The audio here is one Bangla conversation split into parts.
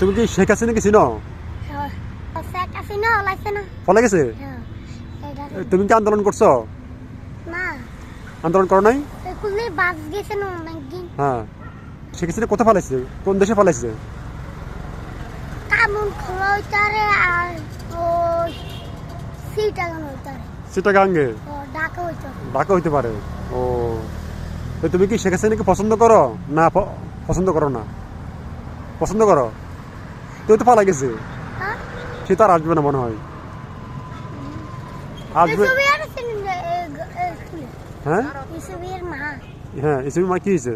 তুমি কি শেখ হাসিনা কি চিনো? হ্যাঁ। না। ফলে গেছে? হ্যাঁ। তুমি কি আন্দোলন করছ? না। আন্দোলন করো নাই? হ্যাঁ। শেখ হাসিনা কোথায় ফালাইছে? কোন দেশে সেটা ডাকা ঢাকা হইতে। পারে। ও। তুমি কি শেখ হাসিনাকে পছন্দ করো? না পছন্দ করো না? পছন্দ করো? তুই তো পালা গেছে। হ্যাঁ? সে তো আর আসবে না মনে হয়। আসবে হ্যাঁ? হ্যাঁ এসবি মা কি হয়েছে?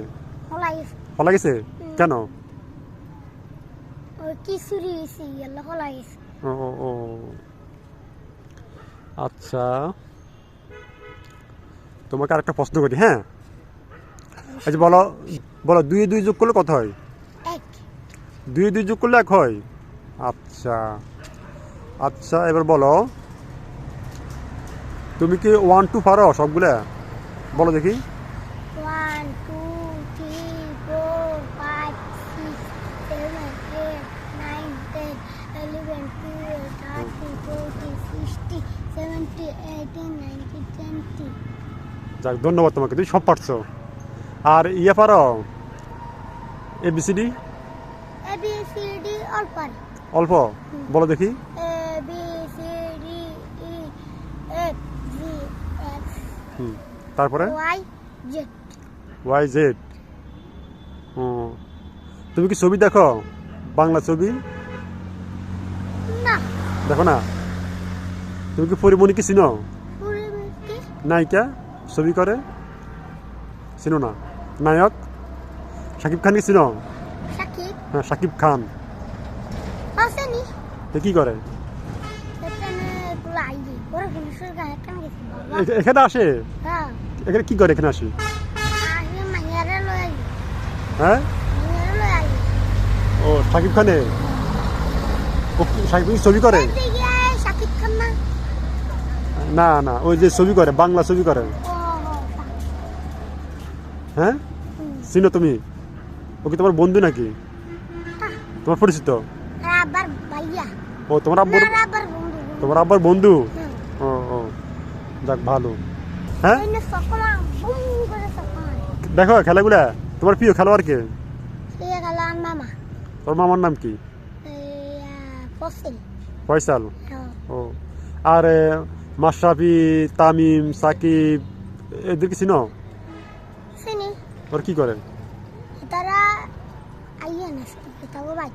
ফলা গেছে। কেন? ও ও। আচ্ছা। তোমাকে আরেকটা প্রশ্ন করি হ্যাঁ? আচ্ছা বলো বলো দুই দুই যোগ করলে কত হয়? দুই দুই যোগ করলে এক হয়। আচ্ছা। আচ্ছা এবার বলো। তুমি কি ওয়ান টু পারো সবগুলা? বলো দেখি। যাক ধন্যবাদ তোমাকে তুমি সব পারছ। আর ইয়ে পারো? ABCD B C D all পারি অল্প? বলো দেখি। A B C D E F G X হুম। তারপরে? Y Z. Y Z. ও তুমি কি ছবি দেখো? বাংলা ছবি? না। দেখো না? তুমি কি পরিমণি কি চিনো? নায়িকা? ছবি করে? চিনো না? নায়ক? শাকিব খান কি চিনো? হ্যাঁ শাকিব খান। আসেনি। এ কি করে? এখানে আসে? হ্যাঁ। এখানে কি করে এখানে আসে? হ্যাঁ? ও শাকিব খানে? কি ছবি করে? সাকিব না। না ওই যে ছবি করে বাংলা ছবি করে। হ্যাঁ? চিনো তুমি? ও কি তোমার বন্ধু নাকি। তোমার পরিচিত? ও তোমার আব্বুর। তোমার আব্বার বন্ধু? ও ও। যাক ভালো। হ্যাঁ। দেখো খেলাগুলা। তোমার প্রিয় খেলোয়াড় কে? তোর মামার নাম কি? ফয়সাল? হ্যাঁ। ও। আর মাশরাফি তামিম সাকিব এদেরকে চিনো? চিনি। ওর কি করে? তারা Ayan, eu pagkitawa ba?